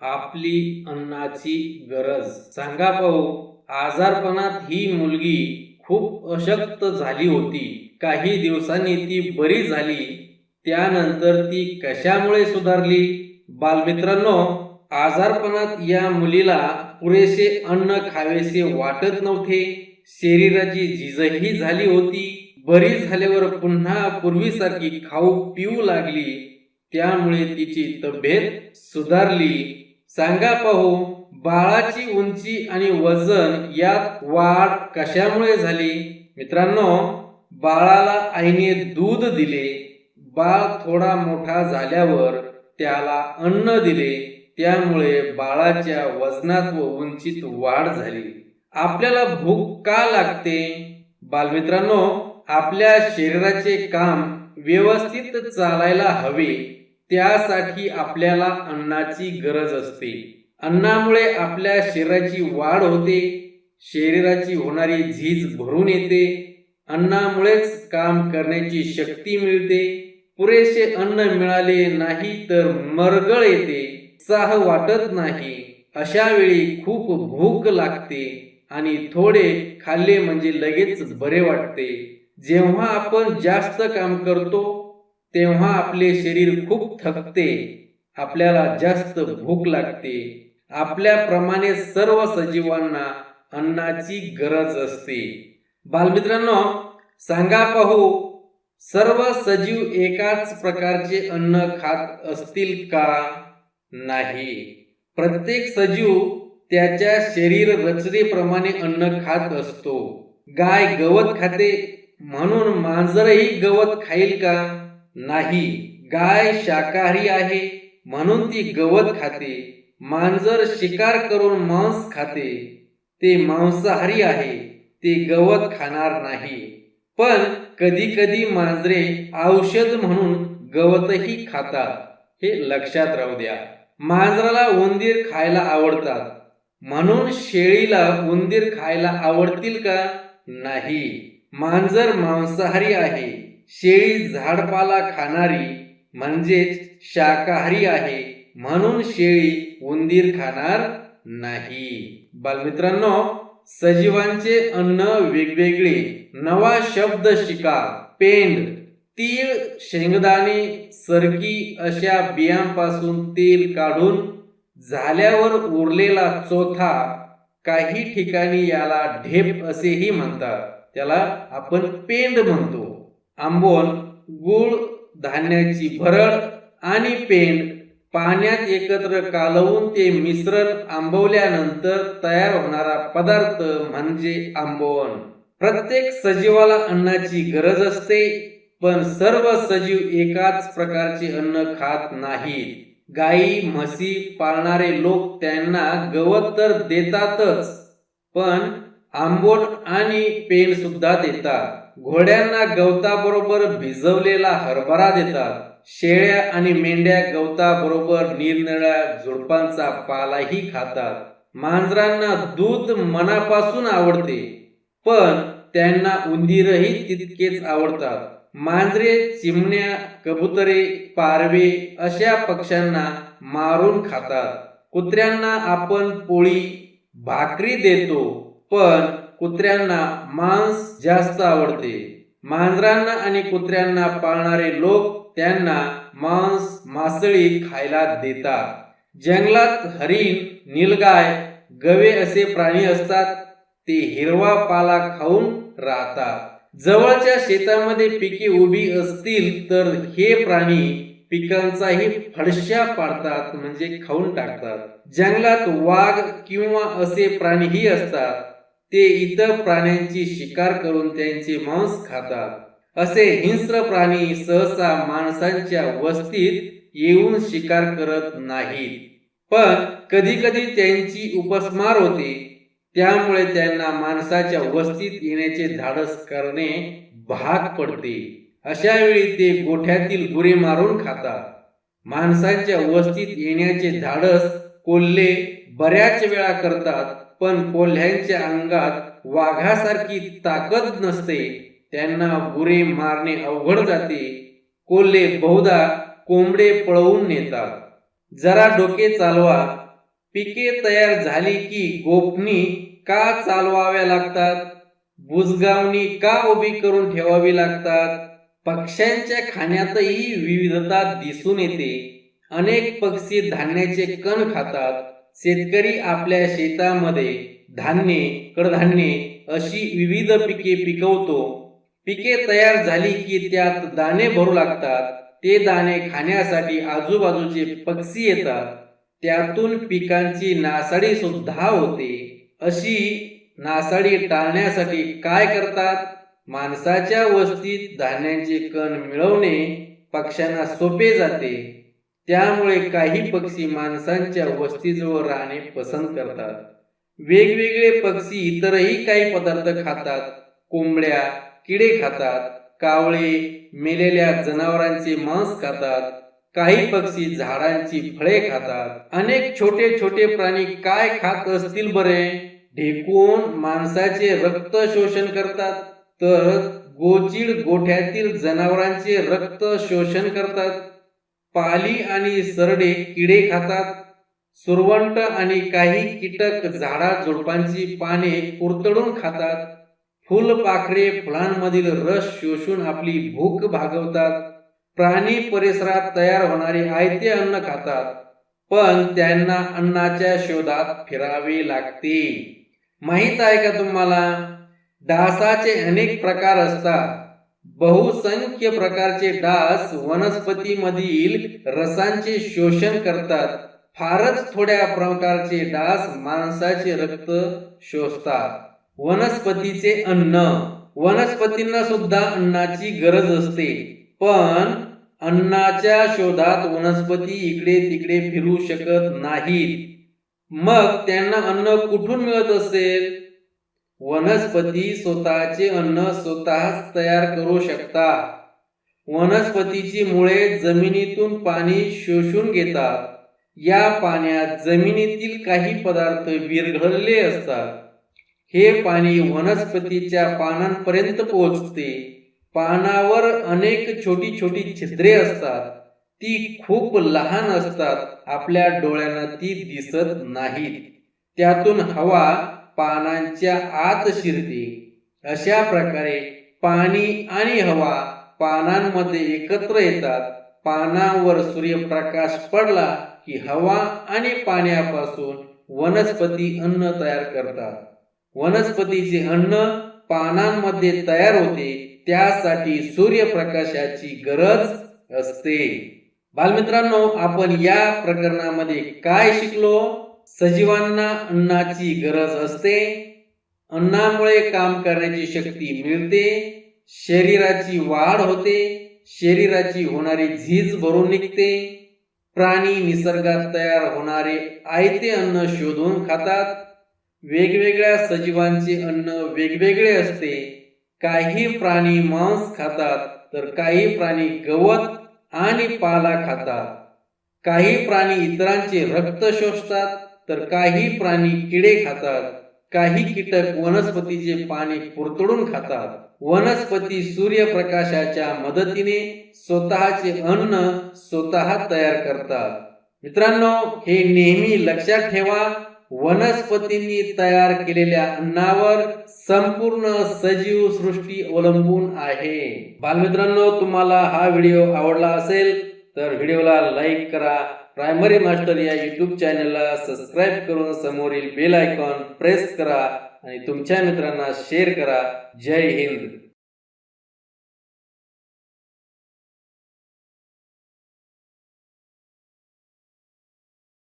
आपली अन्नाची गरज. सांगा पाहू आजारपणात ही मुलगी खूप अशक्त झाली होती. काही दिवसांनी ती बरी झाली. त्यानंतर ती कशामुळे सुधारली? बालमित्रांनो आजारपणात या मुलीला पुरेसे अन्न खावेसे वाटत नव्हते. शरीराची झिजही झाली होती. बरी झाल्यावर पुन्हा पूर्वीसारखी खाऊ पिऊ लागली. त्यामुळे तिची तब्येत सुधारली. सांगा पाहू बाळाची उंची आणि वजन यात वाढ कशामुळे झाली? मित्रांनो बाळाला आईने दूध दिले. बाळ थोडा मोठा झाल्यावर त्याला अन्न दिले. त्यामुळे बाळाच्या वजनात व उंचीत वाढ झाली. आपल्याला भूक का लागते? बालमित्रांनो आपल्या शरीराचे काम व्यवस्थित चालायला हवे. त्यासाठी आपल्याला अन्नाची गरज असते. अन्नामुळे आपल्या शरीराची वाढ होते शरीराची होणारी झीज भरून येते अन्नामुळेच काम करण्याची शक्ती मिळते पुरेसे अन्न मिळाले नाही तर मरगळ येते साह वाटत नाही. अशा वेळी खूप भूक लागते आणि थोडे खाल्ले म्हणजे लगेच बरे वाटते. जेव्हा आपण जास्त काम करतो तेव्हा आपले शरीर खूप थकते आपल्याला जास्त भूक लागते. आपल्याप्रमाणे सर्व सजीवांना अन्नाची गरज असते. बालमित्रांनो सांगा पाहू सर्व सजीव एकाच प्रकारचे अन्न खात असतील का? नाही. प्रत्येक सजीव त्याच्या शरीर रचनेप्रमाणे अन्न खात असतो. गाय गवत खाते म्हणून मांजरही गवत खाईल का? नाही. गाय शाकाहारी आहे म्हणून ती गवत खाते. मांजर शिकार करून मांस खाते. ते मांसाहारी आहे ते गवत खाणार नाही. पण कधी कधी मांजरे औषध म्हणून गवतही खातात. हे लक्षात राहू द्या. मांजराला उंदीर खायला आवडतात. म्हणून शेळीला उंदीर खायला आवडतील का? नाही. मांजर मांसाहारी आहे. शेळी झाडपाला खाणारी म्हणजेच शाकाहारी आहे. म्हणून शेळी उंदीर खाणार नाही. बालमित्रांनो सजीवांचे अन्न वेगवेगळे. नवा शब्द शिका. पेंड तीळ शेंगदाणे सरकी अशा बियांपासून तेल काढून झाल्यावर उरलेला चोथा काही ठिकाणी याला ढेप असेही म्हणतात. त्याला आपण पेंड म्हणतो. आंबोन गुळ धान्याची भरड आणि पेंड पाण्यात एकत्र कालवून ते मिश्रण आंबवल्यानंतर तयार होणारा पदार्थ म्हणजे आंबवण प्रत्येक सजीवाला अन्नाची गरज असते पण सर्व सजीव एकाच प्रकारचे अन्न खात नाहीत. गाई म्हशी पाळणारे लोक त्यांना गवत तर देतातच पण आंबोट आणि पेन सुद्धा देतात. घोड्यांना गवताबरोबर भिजवलेला हरभरा देतात. शेळ्या आणि मेंढ्या गवताबरोबर निरनिळ्या झुडपांचा पालाही खातात. मांजरांना दूध मनापासून आवडते पण त्यांना उंदीरही तितकेच आवडतात. मांजरे चिमण्या कबुतरे पारवे अशा पक्ष्यांना मारून खातात. कुत्र्यांना आपण पोळी भाकरी देतो पण कुत्र्यांना मांस जास्त आवडते. मांजरांना आणि कुत्र्यांना पाळणारे लोक त्यांना मांस मासळी खायला देतात. जंगलात हरिण निलगाय गवे असे प्राणी असतात ते हिरवा पाला खाऊन राहतात. जवळच्या शेतामध्ये पिके उभी असतील तर हे प्राणी पिकांचाही फडशा पाडतात म्हणजे खाऊन टाकतात. जंगलात वाघ किंवा असे प्राणीही असतात. ते इतर प्राण्यांची शिकार करून त्यांचे मांस खातात. असे हिंस्र प्राणी सहसा माणसांच्या वस्तीत येऊन शिकार करत नाहीत. पण कधी कधी त्यांची उपस्मार होते. त्यामुळे त्यांना माणसाच्या वस्तीत येण्याचे धाडस करणे भाग पडते. अशा वेळी ते गोठ्यातील गुरे मारून खातात. माणसांच्या वस्तीत येण्याचे धाडस कोल्हे बऱ्याच वेळा करतात. पण कोल्ह्यांच्या अंगात वाघासारखी ताकद नसते. त्यांना गुरे मारणे अवघड जाते. कोल्हे बहुधा कोंबडे पळवून नेतात. जरा डोके चालवा. पिके तयार झाली की गोपनी का चालवाव्या लागतात? बुजगावणी का उभी करून ठेवावी लागतात? पक्ष्यांच्या खाण्यातही विविधता दिसून येते. अनेक पक्षी धान्याचे कण खातात. शेतकरी आपल्या शेतामध्ये धान्य कडधान्ये अशी विविध पिके पिकवतो. पिके तयार झाली की त्यात दाणे भरू लागतात. ते दाणे खाण्यासाठी आजूबाजूचे पक्षी येतात. त्यातून पिकांची नासाडी सुद्धा होते. अशी नासाडी टाळण्यासाठी काय करतात? माणसाच्या वस्तीत धान्यांचे कण मिळवणे पक्ष्यांना सोपे जाते. त्यामुळे काही पक्षी माणसांच्या वस्तीजवळ राहणे पसंत करतात. वेगवेगळे पक्षी इतरही काही पदार्थ खातात. कोंबड्या किडे खातात. कावळे मेलेल्या जनावरांचे मांस खातात. काही पक्षी झाडांची फळे खातात. अनेक छोटे छोटे प्राणी काय खात असतील बरे? ढेकून माणसाचे रक्त शोषण करतात. तर गोचिड गोठ्यातील जनावरांचे रक्त शोषण करतात. पाली आणि सरडे किडे खातात. सुरवंट आणि काही कीटक झाडा झुडपांची पाने कुरतडून खातात. फुलपाखरे फुलांमधील रस शोषून आपली भूक भागवतात. प्राणी परिसरात तयार होणारे आयते अन्न खातात. पण त्यांना अन्नाच्या शोधात फिरावे लागते. माहीत आहे का तुम्हाला? डासाचे अनेक प्रकार असतात. बहुसंख्य प्रकारचे डास वनस्पतीमधील रसांचे शोषण करतात. फारच थोड्या प्रकारचे डास माणसाचे रक्त शोषतात. वनस्पतीचे अन्न. वनस्पतींना सुद्धा अन्नाची गरज असते. पण अन्नाच्या शोधात वनस्पती इकडे तिकडे फिरू शकत नाहीत. मग त्यांना अन्न कुठून मिळत असेल? वनस्पती स्वतःचे अन्न स्वतःच तयार करू शकतात वनस्पतीची मुळे जमिनीतून पाणी शोषून घेतात. या पाण्यात जमिनीतील काही पदार्थ विरघळले असतात. हे पाणी वनस्पतीच्या पानांपर्यंत पोहोचते. पानावर अनेक छोटी छोटी छिद्रे असतात. ती खूप लहान असतात. आपल्या डोळ्यांना ती दिसत नाहीत. त्यातून हवा पानांच्या आत शिरते. अशा प्रकारे पाणी आणि हवा पानांमध्ये एकत्र येतात. पानांवर सूर्यप्रकाश पडला की हवा आणि पाण्यापासून वनस्पती अन्न तयार करतात. वनस्पतीचे अन्न पानांमध्ये तयार होते त्यासाठी सूर्यप्रकाशाची गरज असते. बालमित्रांनो आपण या प्रकरणामध्ये काय शिकलो? सजीवांना अन्नाची गरज असते. अन्नामुळे काम करण्याची शक्ती मिळते. शरीराची वाढ होते. शरीराची होणारी झीज भरून निघते. प्राणी निसर्गात तयार होणारे आयते अन्न शोधून खातात. वेगवेगळ्या सजीवांचे अन्न वेगवेगळे असते. काही प्राणी मांस खातात तर काही प्राणी गवत आणि पाला खातात. काही प्राणी इतरांचे रक्त शोषतात तर काही प्राणी किडे खातात काही कीटक वनस्पतीचे पाणी पुरतडून खातात. वनस्पती सूर्यप्रकाशाच्या मदतीने स्वतःचे अन्न स्वतः तयार करतात. मित्रांनो हे नेहमी लक्षात ठेवा वनस्पतींनी तयार केलेल्या अन्नावर संपूर्ण सजीव सृष्टी अवलंबून आहे. बालमित्रांनो तुम्हाला हा व्हिडिओ आवडला असेल तर व्हिडिओला लाईक करा. प्रायमरी मास्टर या युट्यूब चॅनलला सबस्क्राईब करून समोरील बेल आयकॉन प्रेस करा. आणि तुमच्या मित्रांना शेअर करा. जय हिंद.